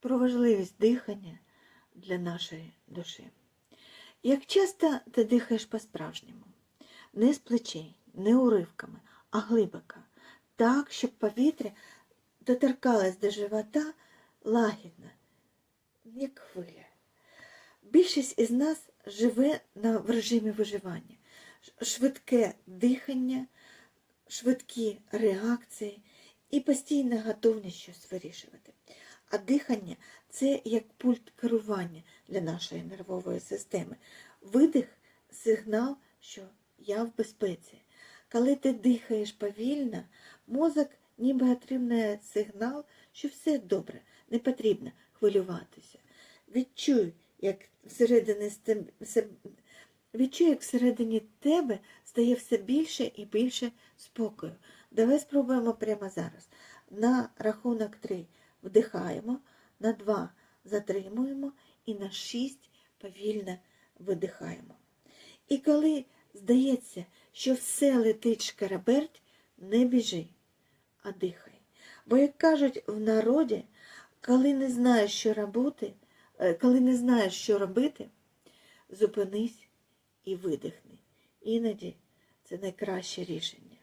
про важливість дихання для нашої душі. Як часто ти дихаєш по-справжньому, не з плечей, не уривками, а глибоко, так, щоб повітря доторкалось до живота лагідно, як хвиля. Більшість із нас живе на в режимі виживання. Швидке дихання, швидкі реакції і постійна готовність щось вирішувати. А дихання це як пульт керування для нашої нервової системи. Видих сигнал, що я в безпеці. Коли ти дихаєш повільно, мозок ніби отримує сигнал, що все добре, не потрібно хвилюватися. Відчуй, як всередині відчуй, як всередині тебе стає все більше і більше спокою. Давай спробуємо прямо зараз. На рахунок 3 вдихаємо, на 2 затримуємо і на 6 повільно видихаємо. І коли здається, що все летить шкараберть, не біжи, а дихай. Бо, як кажуть в народі, коли не знаєш, що робити, е, коли не знаєш, що робити, зупинись і видихни. Іноді це найкраще рішення.